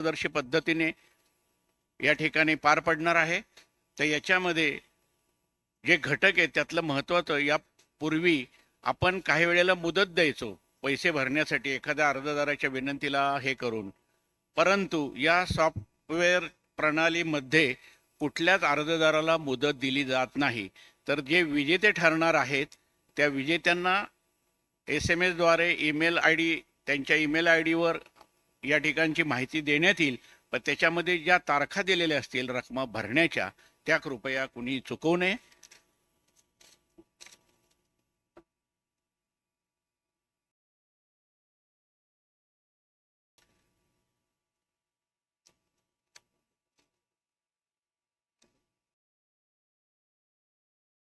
पारदर्शी पद्धतीने या ठिकाणी पार पडणार आहे. तर याच्यामध्ये जे घटक आहेत त्यातलं महत्त्वाचं यापूर्वी आपण काही वेळेला मुदत द्यायचो पैसे भरण्यासाठी एखाद्या अर्जदाराच्या विनंतीला हे करून. परंतु या सॉफ्टवेअर प्रणालीमध्ये कुठल्याच अर्जदाराला मुदत दिली जात नाही. तर जे विजेते ठरणार आहेत त्या विजेत्यांना एस एम एसद्वारे ईमेल आय डी त्यांच्या ईमेल आय डीवर या ठिकाणची माहिती देण्यात येईल पण त्याच्यामध्ये ज्या तारखा दिलेल्या असतील रकमा भरण्याच्या त्या कृपया कुणी चुकवू नये.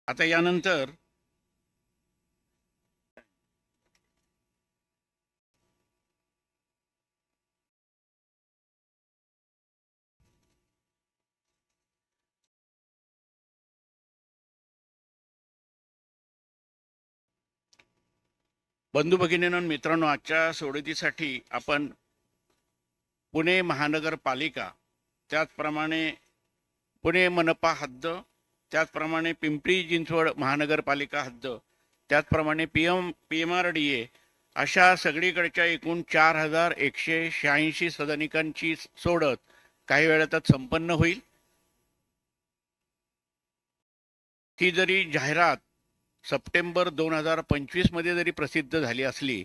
आता यानंतर बंधू भगिनीनं मित्रांनो आजच्या सोडतीसाठी आपण पुणे महानगरपालिका त्याचप्रमाणे पुणे मनपा हद्द त्याचप्रमाणे पिंपरी चिंचवड महानगरपालिका हद्द त्याचप्रमाणे P M P M R D A अशा सगळीकडच्या एकूण चार हजार एकशे शहाऐंशी सदनिकांची सोडत काही वेळातच संपन्न होईल. ही जरी जाहिरात सप्टेंबर दोन हजार पंचवीसमध्ये जरी प्रसिद्ध झाली असली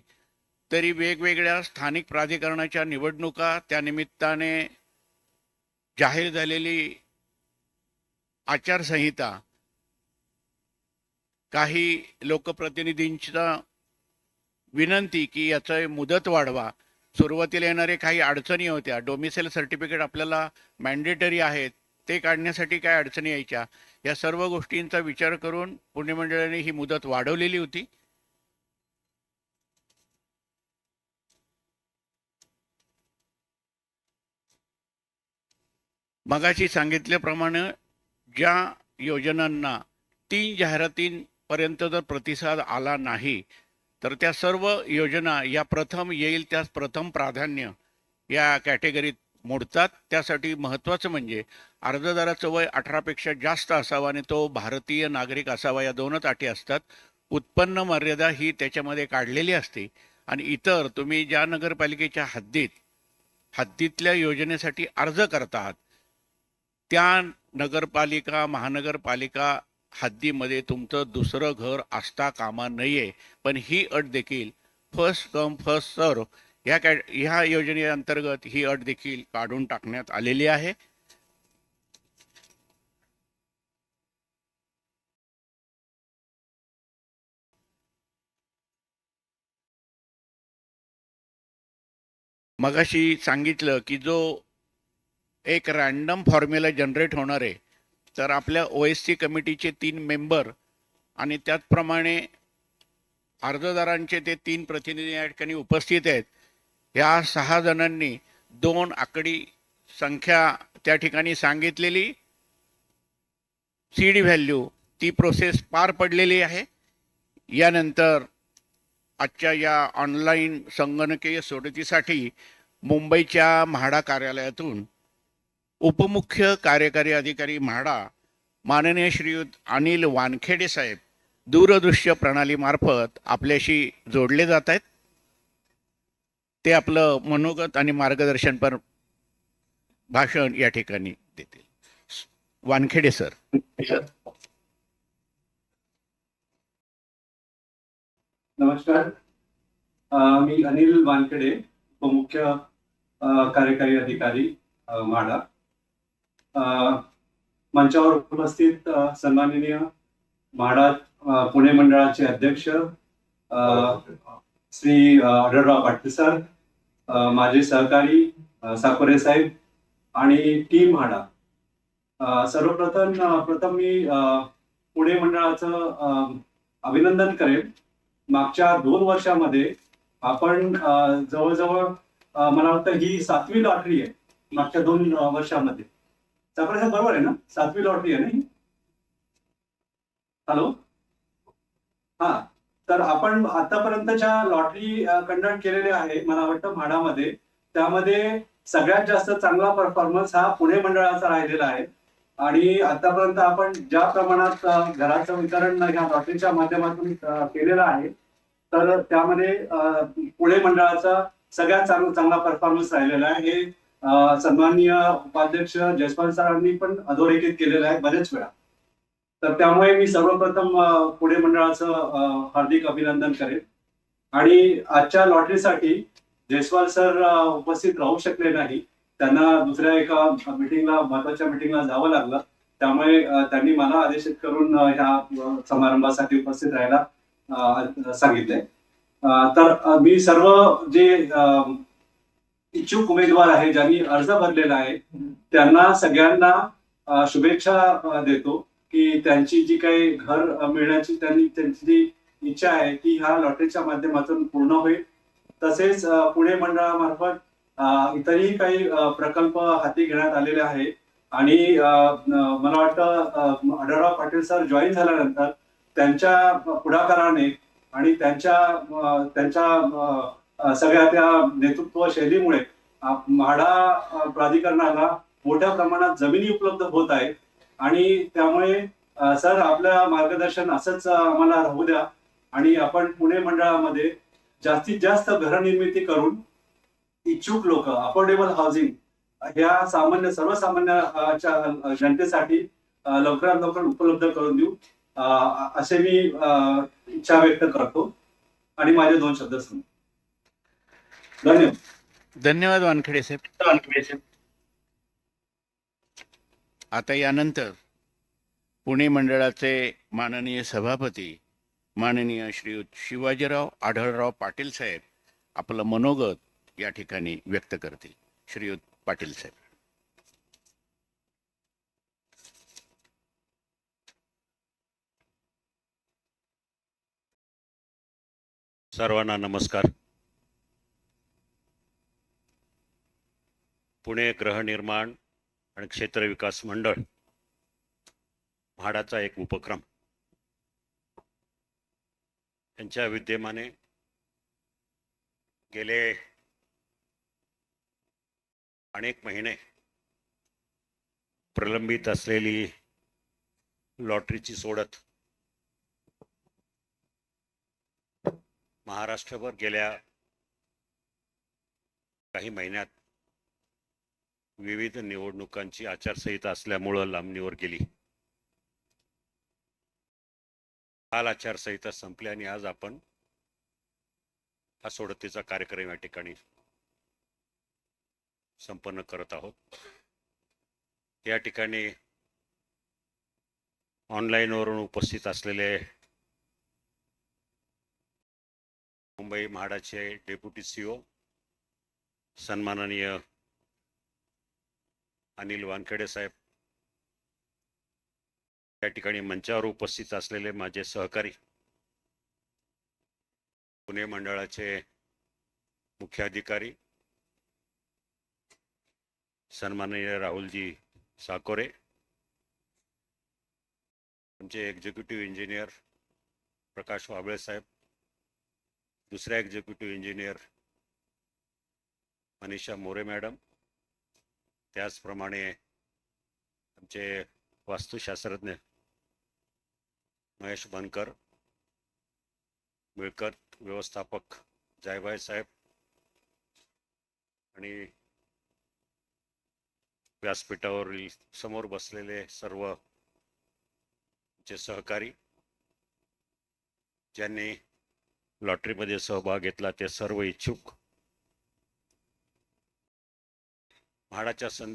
तरी वेगवेगळ्या स्थानिक प्राधिकरणाच्या निवडणुका त्यानिमित्ताने जाहीर झालेली आचारसंहिता काही लोकप्रतिनिधींच्या विनंती की याचं मुदत वाढवा. सुरुवातीला येणारे काही अडचणी होत्या. डोमिसेल सर्टिफिकेट आपल्याला मॅन्डेटरी आहेत. ते काढण्यासाठी काय अडचणी यायच्या? या सर्व गोष्टींचा विचार करून पुणे मंडळाने ही मुदत वाढवलेली होती. मगाशी सांगितल्याप्रमाणे ज्या योजनांना तीन जाहिरातींपर्यंत जर प्रतिसाद आला नाही तर त्या सर्व योजना या प्रथम येईल त्यास प्रथम प्राधान्य या कॅटेगरीत मोडतात. त्यासाठी महत्त्वाचं म्हणजे अर्जदाराचं वय अठरापेक्षा जास्त असावं आणि तो भारतीय नागरिक असावा या दोनच अटी असतात. उत्पन्न मर्यादा ही त्याच्यामध्ये काढलेली असते. आणि इतर तुम्ही ज्या नगरपालिकेच्या हद्दीत हद्दीतल्या योजनेसाठी अर्ज करतात त्या नगरपालिका महानगरपालिका हद्दीमध्ये तुमचं दुसरं घर असता कामा नये पण ही अट देखील फर्स्ट कम फर्स्ट सर्व ह्या कॅ ह्या योजनेअंतर्गत ही अट देखील काढून टाकण्यात आलेली आहे. मगाशी सांगितलं की जो एक रॅन्डम फॉर्म्युला जनरेट होणार आहे तर आपल्या ओ एस सी कमिटीचे तीन मेंबर आणि त्याचप्रमाणे अर्जदारांचे ते तीन प्रतिनिधी या ठिकाणी उपस्थित आहेत या सहा जणांनी दोन आकडी संख्या त्या ठिकाणी सांगितलेली. सी डी व्हॅल्यू ती प्रोसेस पार पडलेली आहे. यानंतर आजच्या या ऑनलाईन संगणकीय सोडतीसाठी मुंबईच्या म्हाडा कार्यालयातून उपमुख्य कार्यकारी अधिकारी म्हाडा माननीय श्रीयुत अनिल वानखेडे साहेब दूरदृश्य प्रणालीमार्फत आपल्याशी जोडले जात आहेत. ते आपलं मनोगत आणि मार्गदर्शनपर भाषण या ठिकाणी देतील. वानखेडे सर. नमस्कार. मी अनिल वानखेडे उपमुख्य कार्यकारी अधिकारी म्हाडा. मंचावर उपस्थित सन्माननीय म्हाडा पुणे मंडळाचे अध्यक्ष श्री अ, आढळराव पाटील सर माझे सहकारी साकोरे साहेब आणि टीम म्हाडा. सर्वप्रथम प्रथम मी अ, पुणे मंडळाचं अभिनंदन करेन. मागच्या दोन वर्षामध्ये आपण जवळजवळ मला वाटतं ही सातवी लॉटरी आहे मागच्या दोन वर्षामध्ये. साकोरे साहेब बरोबर आहे ना? सातवी लॉटरी आहे ना ही? हॅलो? हा. तर आपण आतापर्यंतच्या लॉटरी कंडक्ट केलेल्या आहे मला वाटतं म्हाडामध्ये. त्यामध्ये सगळ्यात जास्त चांगला परफॉर्मन्स हा पुणे मंडळाचा राहिलेला आहे. आणि आतापर्यंत आपण ज्या प्रमाणात घराचं वितरण ह्या लॉटरीच्या माध्यमातून केलेलं आहे तर त्यामध्ये पुणे मंडळाचा सगळ्यात चांगला चांगला परफॉर्मन्स राहिलेला आहे. हे सन्माननीय उपाध्यक्ष जयस्वाल सरांनी पण अधोरेखित केलेलं आहे बरेच वेळा. तर त्यामुळे मी सर्वप्रथम पुढे पुणे मंडळाचं हार्दिक अभिनंदन करेन. आणि आजच्या लॉटरीसाठी जयस्वाल सर उपस्थित राहू शकले नाही. त्यांना दुसऱ्या एका मिटिंगला महत्त्वाच्या मिटिंगला जावं लागलं. त्यामुळे त्यांनी मला आदेशित करून ह्या समारंभासाठी उपस्थित राहायला सांगितले. सांगितलंय तर मी सर्व जे इच्छुक उमेदवार आहे ज्यांनी अर्ज भरलेला आहे त्यांना सगळ्यांना शुभेच्छा देतो. की त्यांची जी काही घर मिळण्याची त्यांनी त्यांची जी इच्छा आहे ती ह्या लॉटरीच्या माध्यमातून पूर्ण होईल. तसेच पुणे मंडळामार्फत इतरही काही प्रकल्प हाती घेण्यात आलेले आहे आणि मला वाटतं अ, आढळराव पाटील सर जॉईन झाल्यानंतर त्यांच्या पुढाकाराने आणि त्यांच्या त्यांच्या सगळ्या त्या नेतृत्व शैलीमुळे म्हाडा प्राधिकरणाला मोठ्या प्रमाणात जमिनी उपलब्ध होत आहेत. आणि त्यामुळे सर आपलं मार्गदर्शन असंच आम्हाला राहू द्या. आणि आपण पुणे मंडळामध्ये जास्तीत जास्त घरनिर्मिती करून इच्छुक लोक अफोर्डेबल हाऊसिंग ह्या सामान्य सर्वसामान्य जनतेसाठी लवकरात लवकर उपलब्ध करून देऊ. असे मी अ, इच्छा व्यक्त करतो. आणि माझे दोन शब्द सांगतो. धन्यवाद. धन्यवाद वानखेडे साहेब. आता यानंतर पुणे मंडळाचे माननीय सभापती माननीय श्री शिवाजीराव आढळराव पाटील साहेब आपलं मनोगत या ठिकाणी व्यक्त करतील. श्रीयुत पाटील साहेब. सर्वांना नमस्कार. पुणे गृहनिर्माण आणि क्षेत्र विकास मंडळ म्हाडाचा एक उपक्रम. त्यांच्या विद्यमाने गेले अनेक महिने प्रलंबित असलेली लॉटरीची सोडत महाराष्ट्रभर गेल्या काही महिन्यात विविध निवडणुकांची आचारसंहिता असल्यामुळं लांबणीवर गेली. काल आचारसंहिता संपली आणि आज आपण हा सोडतीचा कार्यक्रम या ठिकाणी संपन्न करत आहोत. या ठिकाणी ऑनलाईनवरून उपस्थित असलेले मुंबई म्हाडाचे डेप्युटी सीओ सन्माननीय अनिल वानखेडे साहेब. या ठिकाणी मंचावर उपस्थित असलेले माझे सहकारी. पुणे मंडळाचे मुख्य अधिकारी सन्माननीय राहुलजी साकोरे. आमचे एक्झिक्युटिव्ह इंजिनियर प्रकाश वाबळे साहेब. दुसऱ्या executive engineer Manisha More madam. त्याचप्रमाणे आमचे वास्तुशास्त्रज्ञ महेश बनकर मिळकत व्यवस्थापक जायभाई साहेब आणि व्यासपीठावरील समोर बसलेले सर्व जे सहकारी ज्यांनी लॉटरीमध्ये सहभाग घेतला ते सर्व इच्छुक म्हाडाच्या संदर्भात